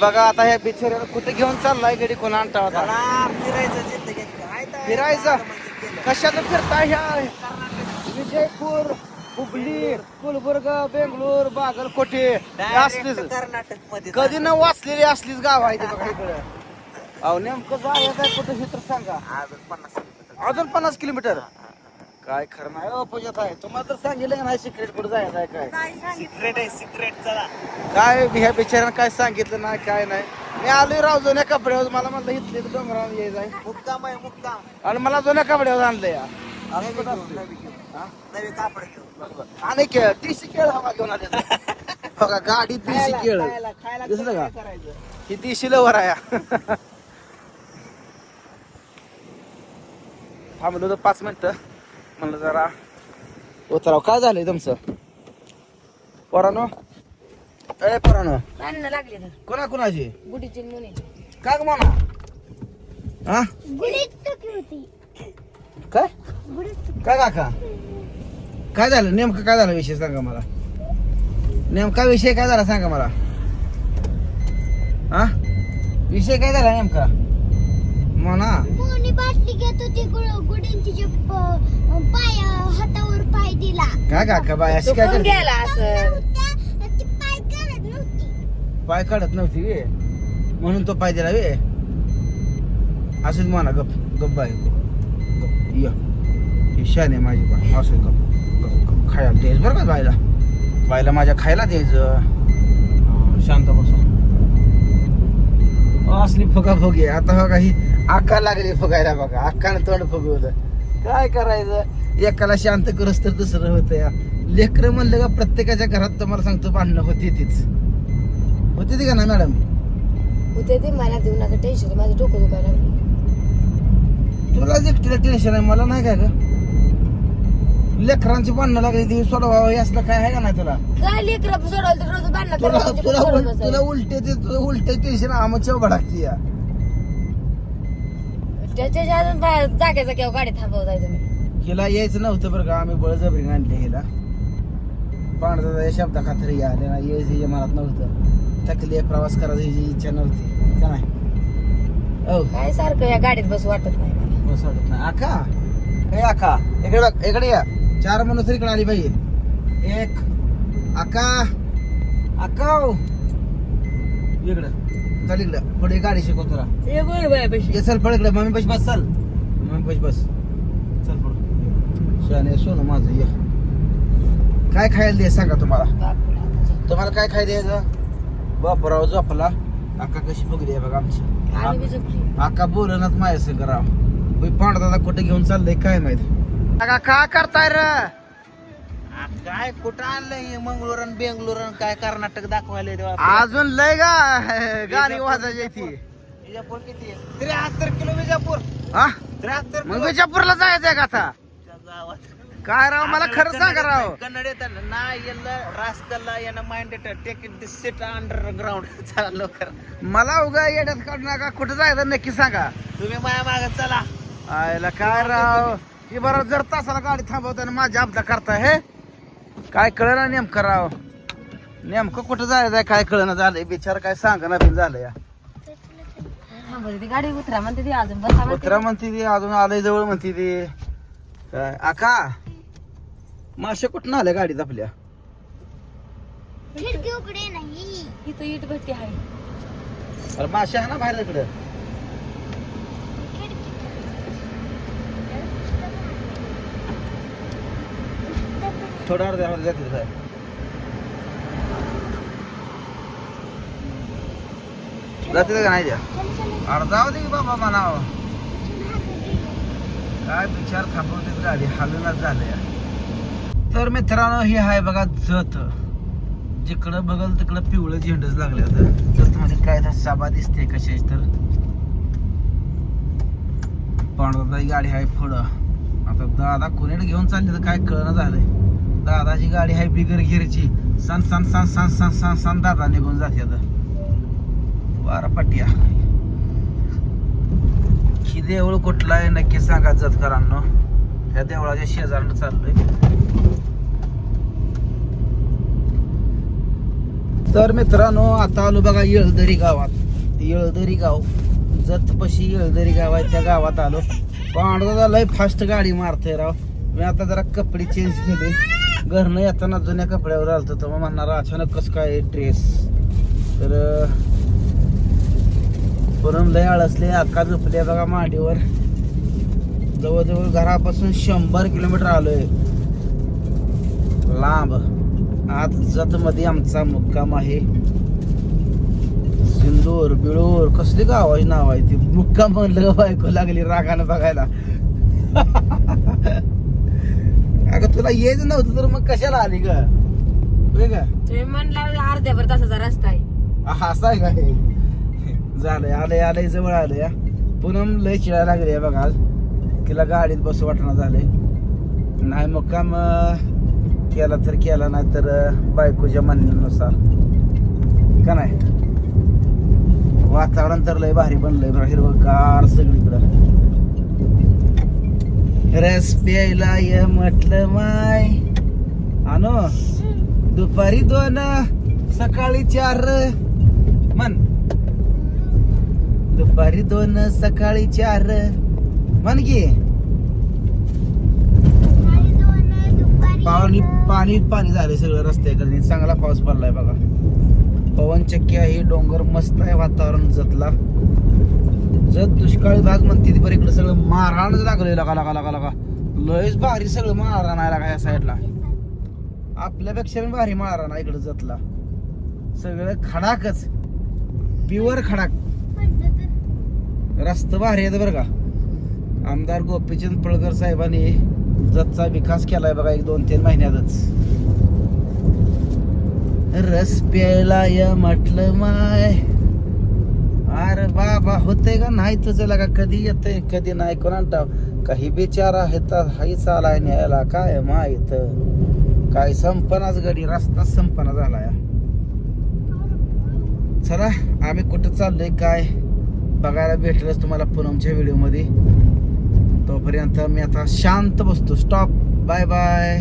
बघा आता ह्या बिचाऱ्याला कुठे घेऊन चाललाय गडी कोण आणता होता फिरायचं जिंदगीत काय तर- फिरायचं? कशाला फिरताय ह्या? विजयपूर हुबली गुलबर्गा बेंगलोर बागलकोटे हे Direct असलीच. कर्नाटकमध्ये कधी न वाचलेली असलीच गाव आहे ते बघा इकडं. अहो नेमकं जायचं कुठं हे तर सांगा. अजून पन्नास किलोमीटर. अजून पन्नास किलोमीटर? काय खरं नाही पूजात आहे तुम्हाला तर सांगितलं का नाही सिक्रेट कुठं जायचं आहे काय? सिक्रेट आहे सिक्रेट चला. काय ह्या बिचाऱ्यानं काय सांगितलं नाही काय नाही. मी आलोय राव जुन्या कपड्यावर. मला म्हणलं इथले डोंगरावर यायचं आहे मुक्काम आहे मुक्काम. आणि मला जुन्या कपड्यावर आणलं या. हा? नवी कापड घेऊ आणि केळ देशी केळ हवा घेऊन आले बघा गाडी देशी खायला खायला दिसलं का? काय करायचं? ही देशी लवर आहे. थांबलो तर पाच मिनिटं. म्हणलं जरा. उतराव काय झालंय तुमचं? पोरानो? ए पोरानो. भांडणं लागले तर. कोणा कोणाची गुढीची मुनी काय ग म्हणा हा? काय? काय काका? काय झालं? नेमकं काय झालं विषय सांगा मला. नेमका विषय काय झाला सांगा मला. हा? विषय काय झाला नेमका? म्हणा. मोनी बाटली घेत होती गुड- गुडींची पाय हातावर पाय दिला. काय काका बाय? अशी काय चुकून करते? गेला असं? ती पाय करत नव्हती. पाय काढत नव्हती वे. म्हणून तो पाय दिला वे. असंच म्हणा गप गप बाय गप य. ही शान आहे माझी बाय असं गप गप गप. खायला द्यायचं बरं का बायला बायला माझ्या खायला द्यायचं. हा, शांत बसून असली फुगा फुगी आता बघा ही आका लागली फुगायला बघा. अक्कानं तोंड फुगवलं. काय करायचं? एकाला शांत करूस तर दुसरं होतं या. लेकरं म्हणलं का प्रत्येकाच्या घरात तुम्हाला सांगतो भांडणं होती तीच. होती ती का ना मॅडम? होते ते मला देऊ नका टेन्शन माझं डोकं दुखायला लागलं. तुला एकटीला टेन्शन आहे मला नाही काय ग? लेकरांची भांडणं लागली ती सोडवा असलं काय आहे का नाही तुला? काय लेकर सोडवलं तर रोज भांडणं तुला तुला बसायचं. तुला उलटे ते तुला उलटे टेन्शन आमच्या भडाकती या. त्याच्या अजून जाग्याचा किंवा गाडी थांबवताय तुम्ही. हिला यायचं नव्हतं बरं का आम्ही बळजबरीने आणले हिला. पांढरा शब्दा खात्री या आले ना यायचं हे मनात नव्हतं. थकली प्रवास करायची हिची इच्छा नव्हती. का नाही? हो काय सारखं या गाडीत बस वाटत नाही मला. बस वाटत नाही. आका. ए आका. इकडे बघ इकडे या. चार माणूस इकडे आली पाहिजे एक. आका. आका हो. इकडं. चल इकडं. पुढे गाडी शिकव तुला ते बरं बाय पैसे. ये चल पळ इकडे. मम्मी पैसे बस चल. मम्मी पैसे बस. चल पुढं शाने सोनं माझं ये. काय खायला दे सांगा तुम्हाला. तुम्हाला काय खायला द्यायचं? बापराव झोपला. आका कशी बघली आहे बघा आमची. आका बोलनात माझ्या संग राव. पांडदादा कुठे घेऊन चाललंय काय माहीत? काय करताय र? काय कुठं आणलंय मंगळूर आणि बेंगलोर आणि काय कर्नाटक दाखवायला तेव्हा? अजून लय गा गाणी वाजायची ती. विजापूर. किती आहे? त्र्याहत्तर किलो विजापूर. हा त्र्याहत्तर मग विजापूरला जायचंय का आता? गावात. काय राव मला खरं सांगा राव. कन्नड येतात ना. याला रास्कलला यांना mind take it this sit underground चला लवकर. मला उगा येड्यात काढू नका. कुठं जायचं नक्की सांगा. तुम्ही माया माग चला. आयला काय राव. ही बरं जर तासाला गाडी थांबवताना माझ्या अपघात करताय हे? काय कळना नेमकं राव. नेमकं कुठं जायचंय काय कळना झालंय बिचार काय सांगा बिन झालं या गाडी उतरा म्हणते ती अजून बसा म्हणते. कुत्रा म्हणते ती अजून आलंय जवळ म्हणते ती. काय आका मासे कुठं आल्या गाडीत आपल्या? खिडकी उघडे नाही. इथं इट भट्टी आहे. अरे मासे आहे ना बाहेर इकडं. थोडं अर्ध्या अर्ध्या जातील जाते का नाही द्या अरे जाऊ दे की बाबा म्हणाव काय विचार थांबवते गाडी हालूनच झालंय तर मित्रांनो हे आहे बघा जत. जिकडं बघल तिकडं पिवळं झेंडच लागले होतं जत मध्ये काय तर साबा दिसते कशाच तर. पांडवदाची गाडी आहे पुढं. आता दादा कोणीकडे घेऊन चालली तर काय कळणं झालंय. दादाची गाडी आहे बिगर गिरची. सन सन सन सन सन सन सन दादा निघून जाते आता. बारा पट्ट्या ही देऊळ कुठला आहे नक्की सांगा जतकरांनो. ह्या देवळाच्या शेजारनं चाललंय. तर मित्रांनो आता आलो बघा येळदरी गावात. येळदरी गाव जतपशी येळदरी गाव आहे त्या गावात आलो. पांडवा लय फास्ट गाडी मारते राव. मी आता जरा कपडे चेंज केले. घरनं येताना जुन्या कपड्यावर आलतो तर मग म्हणणार अचानक कसं काय ड्रेस तर परम लय आळसले अक्का झोपले बघा माडीवर. जवळजवळ घरापासून शंभर किलोमीटर आलोय. लांब. आज जतमध्ये आमचा मुक्काम आहे. सिंदूर बिळूर कसली गावाची नाव आहे ती. मुक्काम म्हणलं बायको लागली रागानं बघायला. अगं तुला येच नव्हतं तर मग कशाला आली ग? का तुम्ही म्हणला अर्ध्या भर तासाचा रस्ता आहे. असं आहे काय? झालंय आलंय आलंय जवळ आलंय. हा. पूनम लय चिडायला लागली आहे बघा आज. तिला गाडीत बसू वाटणं झालंय. नाही मुक्काम केला तर केला नाही तर बायकोच्या म्हणण्यानुसार. का नाही? वातावरण तर लय भारी बनलंय बघा हिरवगार सगळीकडं. रस प्यायला ये म्हटलं माय आनो दुपारी दोन सकाळी चार मन दुपारी दोन सकाळी चार म्हण की. पाणी पाणी पाणी झालं सगळं रस्त्याकडे. चांगला पाऊस पडलाय बघा. पवन चक्की आहे डोंगर मस्त आहे वातावरण जतला. जत दुष्काळी भाग म्हणते ती बरं इकडे सगळं मारहाण लागलंय लगा लगा लगा लगा. लयच भारी सगळं मारहाण आहे लागा या साईडला. आपल्यापेक्षा पण भारी मारहाण आहे इकडे जतला. सगळं खडाकच. प्युअर खडाक. रस्त भारी आहे बरं का. आमदार गोपीचंद पळकर साहेबांनी जतचा विकास केलाय बघा एक दोन तीन महिन्यातच. रस प्यायला या म्हटलं माय. अरे बाबा होतंय का? नाही तुझं लगा कधी येतंय कधी नाही कोणा काही बिचारा आहे तर हाही चालाय न्यायला काय माहीत? काय संपनाच गडी रस्ता संपना झालाय. चला आम्ही कुठं चाललोय काय? बघायला भेटलंच तुम्हाला पूनमच्या व्हिडिओमध्ये तोपर्यंत मी आता शांत बसतो. Stop by bye